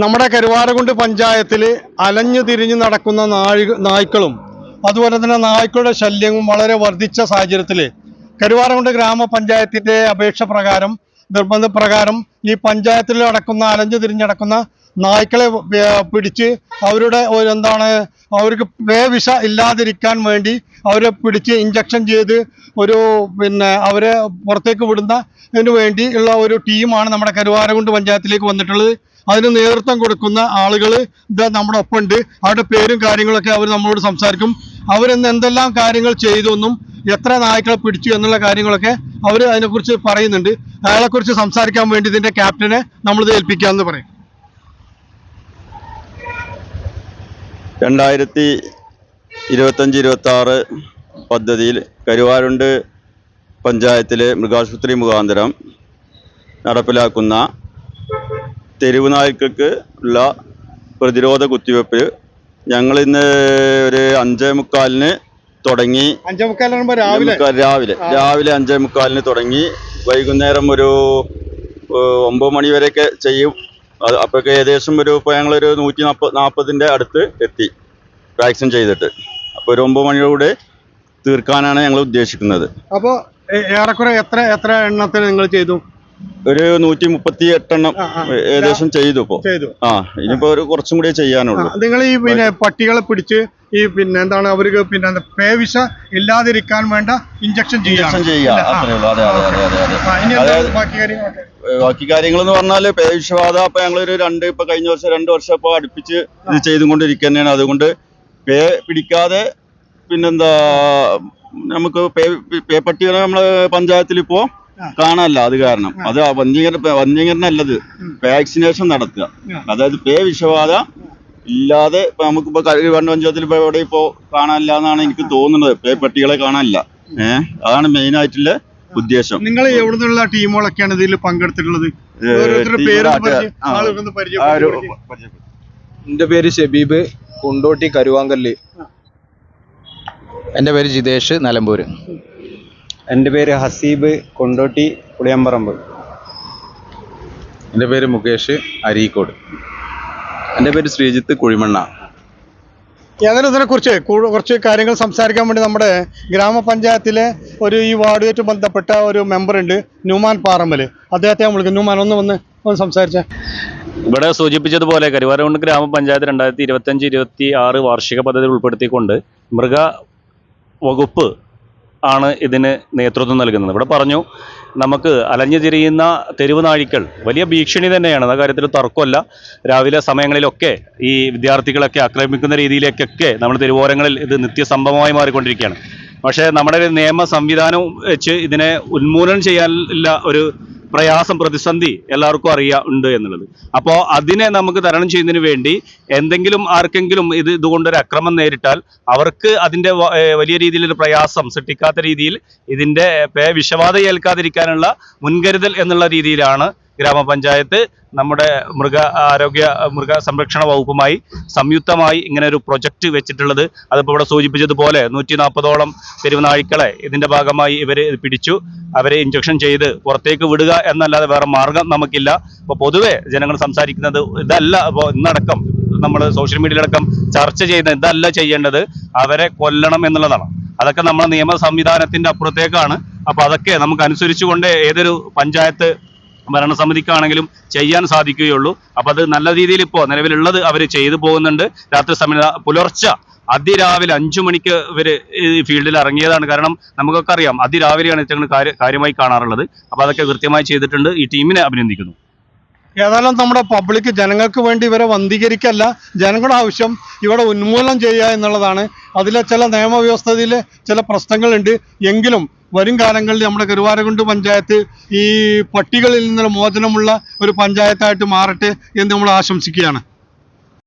നമ്മുടെ കരുവാരകുണ്ട് പഞ്ചായത്തിൽ അലഞ്ഞു തിരിഞ്ഞു നടക്കുന്ന നാഴി നായ്ക്കളും അതുപോലെ തന്നെ നായ്ക്കളുടെ ശല്യവും വളരെ വർദ്ധിച്ച സാഹചര്യത്തിൽ കരുവാരകുണ്ട് ഗ്രാമപഞ്ചായത്തിന്റെ അപേക്ഷ പ്രകാരം നിർബന്ധ പ്രകാരം ഈ പഞ്ചായത്തിൽ നടക്കുന്ന അലഞ്ഞു തിരിഞ്ഞടക്കുന്ന നായ്ക്കളെ പിടിച്ച് അവരുടെ എന്താണ് അവർക്ക് പേവിഷ ഇല്ലാതിരിക്കാൻ വേണ്ടി അവരെ പിടിച്ച് ഇഞ്ചക്ഷൻ ചെയ്ത് ഒരു പിന്നെ അവരെ പുറത്തേക്ക് വിടുന്നതിന് വേണ്ടി ഉള്ള ഒരു ടീമാണ് നമ്മുടെ കരുവാരകുണ്ട് പഞ്ചായത്തിലേക്ക് വന്നിട്ടുള്ളത്. അതിന് നേതൃത്വം കൊടുക്കുന്ന ആളുകൾ ഇതാ നമ്മുടെ ഒപ്പം ഉണ്ട് അവരുടെ പേരും കാര്യങ്ങളൊക്കെ അവർ നമ്മളോട് സംസാരിക്കും. അവരിന്ന് എന്തെല്ലാം കാര്യങ്ങൾ ചെയ്തു എന്നും എത്ര നായ്ക്കളെ പിടിച്ചു എന്നുള്ള കാര്യങ്ങളൊക്കെ അവർ അതിനെക്കുറിച്ച് പറയുന്നുണ്ട്. അയാളെക്കുറിച്ച് സംസാരിക്കാൻ വേണ്ടി ഇതിന്റെ ക്യാപ്റ്റനെ നമ്മളിത് ഏൽപ്പിക്കാമെന്ന് പറയും. രണ്ടായിരത്തി ഇരുപത്തഞ്ച് ഇരുപത്തി ആറ് പദ്ധതിയിൽ കരുവാരുണ്ട് പഞ്ചായത്തിലെ മൃഗാശുപത്രി മുഖാന്തരം നടപ്പിലാക്കുന്ന തെരുവ് നായ്ക്കൾക്ക് ഉള്ള പ്രതിരോധ കുത്തിവെപ്പ്. ഞങ്ങൾ ഇന്ന് ഒരു അഞ്ചേ മുക്കാലിന് തുടങ്ങി. അഞ്ചേ മുക്കാലാകുമ്പോൾ രാവിലെ. രാവിലെ. അഞ്ചേ മുക്കാലിന് തുടങ്ങി. വൈകുന്നേരം ഒരു ഒമ്പത് മണി വരെയൊക്കെ ചെയ്യും. അപ്പോഴൊക്കെ ഏകദേശം ഒരു ഇപ്പോൾ ഞങ്ങളൊരു നൂറ്റി നാൽപ്പത് നാൽപ്പതിന്റെ അടുത്ത് എത്തി. വാക്സിൻ ചെയ്തിട്ട്. അപ്പോൾ ഒരു ഒമ്പത് മണിയോടെ തീർക്കാനാണ് ഞങ്ങൾ ഉദ്ദേശിക്കുന്നത്. അപ്പോൾ ഏറെക്കുറെ എത്ര എത്ര എണ്ണത്തിന് നിങ്ങൾ ചെയ്തു? ഒരു നൂറ്റി മുപ്പത്തി എട്ടെണ്ണം. ഏകദേശം ചെയ്തു ഇപ്പോ. ആ ഇനിയിപ്പോ ഒരു കുറച്ചും കൂടി ചെയ്യാനുള്ളൂ. നിങ്ങൾ ഈ പിന്നെ പട്ടികളെ പിടിച്ച് ഈ പിന്നെ എന്താണ് അവർക്ക് പിന്നെ പേവിഷ ഇല്ലാതിരിക്കാൻ വേണ്ട ഇഞ്ചക്ഷൻ ഇഞ്ചക്ഷൻ അത്രേ ഉള്ളൂ. അതെ അതെ അതെ അതെ അതെ. ബാക്കി കാര്യങ്ങൾ എന്ന് പറഞ്ഞാൽ പേവിഷബാധ ഇപ്പൊ ഞങ്ങളൊരു രണ്ട് ഇപ്പൊ കഴിഞ്ഞ വർഷം രണ്ട് വർഷം ഇപ്പൊ അടുപ്പിച്ച് ഇത് ചെയ്തുകൊണ്ടിരിക്കുക തന്നെയാണ് അതുകൊണ്ട് പേ പിടിക്കാതെ പിന്നെന്താ നമുക്ക് പേ പേ പട്ടികളെ നമ്മളെ പഞ്ചായത്തിൽ ഇപ്പോ. കാണാനല്ല അത് കാരണം. അത് വന്യീകരണ അല്ലത് വാക്സിനേഷൻ നടത്തുക. അതായത് പേ വിഷബാധ ഇല്ലാതെ ഇപ്പൊ നമുക്കിപ്പോ കരുവണ്ണ പഞ്ചായത്തിൽ ഇപ്പൊ എവിടെ ഇപ്പോ കാണാനില്ല എന്നാണ് എനിക്ക് തോന്നുന്നത്. പേ പട്ടികളെ കാണാനില്ല. ഏഹ് അതാണ് മെയിൻ ആയിട്ടുള്ള ഉദ്ദേശം. നിങ്ങൾ എവിടെ നിന്നുള്ള ടീമുകളൊക്കെയാണ് ഇതിൽ പങ്കെടുത്തിട്ടുള്ളത്? എന്റെ പേര് ഷബീബ് കൊണ്ടോട്ടി കരുവാങ്കല്ല്. എന്റെ പേര് ജിതേഷ് നിലമ്പൂര്. എന്റെ പേര് ഹസീബ് കൊണ്ടോട്ടി പുളിയമ്പറമ്പ്. എന്റെ പേര് മുകേഷ് അരീക്കോട്. എന്റെ പേര് ശ്രീജിത്ത് കുഴിമണ്ണ. ഏതായാലും ഇതിനെക്കുറിച്ച് കുറച്ച് കാര്യങ്ങൾ സംസാരിക്കാൻ വേണ്ടി നമ്മുടെ ഗ്രാമപഞ്ചായത്തിലെ ഒരു ഈ വാർഡുമായിട്ട് ബന്ധപ്പെട്ട ഒരു മെമ്പർ ഉണ്ട് ന്യൂമാൻ പാറമ്മൽ അദ്ദേഹത്തെ ഞാൻ വിളിക്കും ന്യൂമാൻ ഒന്ന് വന്ന് ഒന്ന് സംസാരിച്ചേ. ഇവിടെ സൂചിപ്പിച്ചതുപോലെ കരുവാരകുണ്ട് ഗ്രാമപഞ്ചായത്ത് രണ്ടായിരത്തി ഇരുപത്തഞ്ച് ഇരുപത്തി ആറ് വാർഷിക പദ്ധതി ഉൾപ്പെടുത്തിക്കൊണ്ട് മൃഗ വകുപ്പ് ആണ് ഇതിന് നേതൃത്വം നൽകുന്നത്. ഇവിടെ പറഞ്ഞു നമുക്ക് അലഞ്ഞു തിരിയുന്ന തെരുവ് നാഴികൾ വലിയ ഭീഷണി തന്നെയാണ്. ആ കാര്യത്തിൽ തർക്കമല്ല. രാവിലെ സമയങ്ങളിലൊക്കെ ഈ വിദ്യാർത്ഥികളൊക്കെ ആക്രമിക്കുന്ന രീതിയിലേക്കൊക്കെ നമ്മൾ തെരുവോരങ്ങളിൽ ഇത് നിത്യസംഭവമായി മാറിക്കൊണ്ടിരിക്കുകയാണ്. പക്ഷേ നമ്മുടെ നിയമ സംവിധാനം വെച്ച് ഇതിനെ ഉന്മൂലനം ചെയ്യാനുള്ള ഒരു പ്രയാസം പ്രതിസന്ധി എല്ലാവർക്കും അറിയാ ഉണ്ട് എന്നുള്ളത്. അപ്പോൾ അതിനെ നമുക്ക് തരണം ചെയ്യുന്നതിന് വേണ്ടി എന്തെങ്കിലും ആർക്കെങ്കിലും ഇത് ഇതുകൊണ്ടൊരു അക്രമം നേരിട്ടാൽ അവർക്ക് അതിന്റെ വലിയ രീതിയിലൊരു പ്രയാസം സൃഷ്ടിക്കാത്ത രീതിയിൽ ഇതിന്റെ വിഷബാധ ഏൽക്കാതിരിക്കാനുള്ള മുൻകരുതൽ എന്നുള്ള രീതിയിലാണ് ഗ്രാമപഞ്ചായത്ത് നമ്മുടെ മൃഗ ആരോഗ്യ മൃഗ സംരക്ഷണ വകുപ്പുമായി സംയുക്തമായി ഇങ്ങനെ ഒരു പ്രൊജക്റ്റ് വെച്ചിട്ടുള്ളത്. അതിപ്പോൾ ഇവിടെ സൂചിപ്പിച്ചതുപോലെ നൂറ്റി നാൽപ്പതോളം തെരുവുനാഴിക്കളെ ഇതിന്റെ ഭാഗമായി ഇവർ പിടിച്ചു. അവരെ ഇഞ്ചക്ഷൻ ചെയ്ത് പുറത്തേക്ക് വിടുക എന്നല്ലാതെ വേറെ മാർഗം നമുക്കില്ല. അപ്പോൾ പൊതുവെ ജനങ്ങൾ സംസാരിക്കുന്നത് ഇതല്ല. ഇപ്പോൾ ഇന്നടക്കം നമ്മൾ സോഷ്യൽ മീഡിയയിലടക്കം ചർച്ച ചെയ്യുന്ന ഇതല്ല ചെയ്യേണ്ടത്. അവരെ കൊല്ലണം എന്നുള്ളതാണ്. അതൊക്കെ നമ്മുടെ നിയമ സംവിധാനത്തിന്റെ അപ്പുറത്തേക്കാണ്. അപ്പോൾ അതൊക്കെ നമുക്ക് അനുസരിച്ചുകൊണ്ട് ഏതൊരു പഞ്ചായത്ത് ഭരണസമിതിക്കാണെങ്കിലും ചെയ്യാൻ സാധിക്കുകയുള്ളൂ. അപ്പോൾ അത് നല്ല രീതിയിൽ ഇപ്പോൾ നിലവിലുള്ളത് അവർ ചെയ്തു പോകുന്നുണ്ട്. രാത്രി സമയ പുലർച്ചെ അതിരാവിലെ അഞ്ചു മണിക്ക് ഇവർ ഫീൽഡിൽ ഇറങ്ങിയതാണ് കാരണം നമുക്കൊക്കെ അറിയാം അതിരാവിലെയാണ് ഇത്തരങ്ങൾ കാര്യ കാര്യമായി കാണാറുള്ളത്. അപ്പോൾ അതൊക്കെ കൃത്യമായി ചെയ്തിട്ടുണ്ട്. ഈ ടീമിനെ അഭിനന്ദിക്കുന്നു. ഏതായാലും നമ്മുടെ പബ്ലിക് ജനങ്ങൾക്ക് വേണ്ടി ഇവരെ വന്ധീകരിക്കല്ല. ജനങ്ങളുടെ ആവശ്യം ഇവിടെ ഉന്മൂലനം ചെയ്യുക എന്നുള്ളതാണ്. അതിലെ ചില നിയമവ്യവസ്ഥയിലെ ചില പ്രശ്നങ്ങളുണ്ട്. എങ്കിലും വരും കാലങ്ങളിൽ നമ്മുടെ കരുവാരകുണ്ട് പഞ്ചായത്ത് ഈ പട്ടികളിൽ നിന്നുള്ള മോചനമുള്ള ഒരു പഞ്ചായത്തായിട്ട് മാറട്ടെ എന്ന് നമ്മൾ ആശംസിക്കുകയാണ്.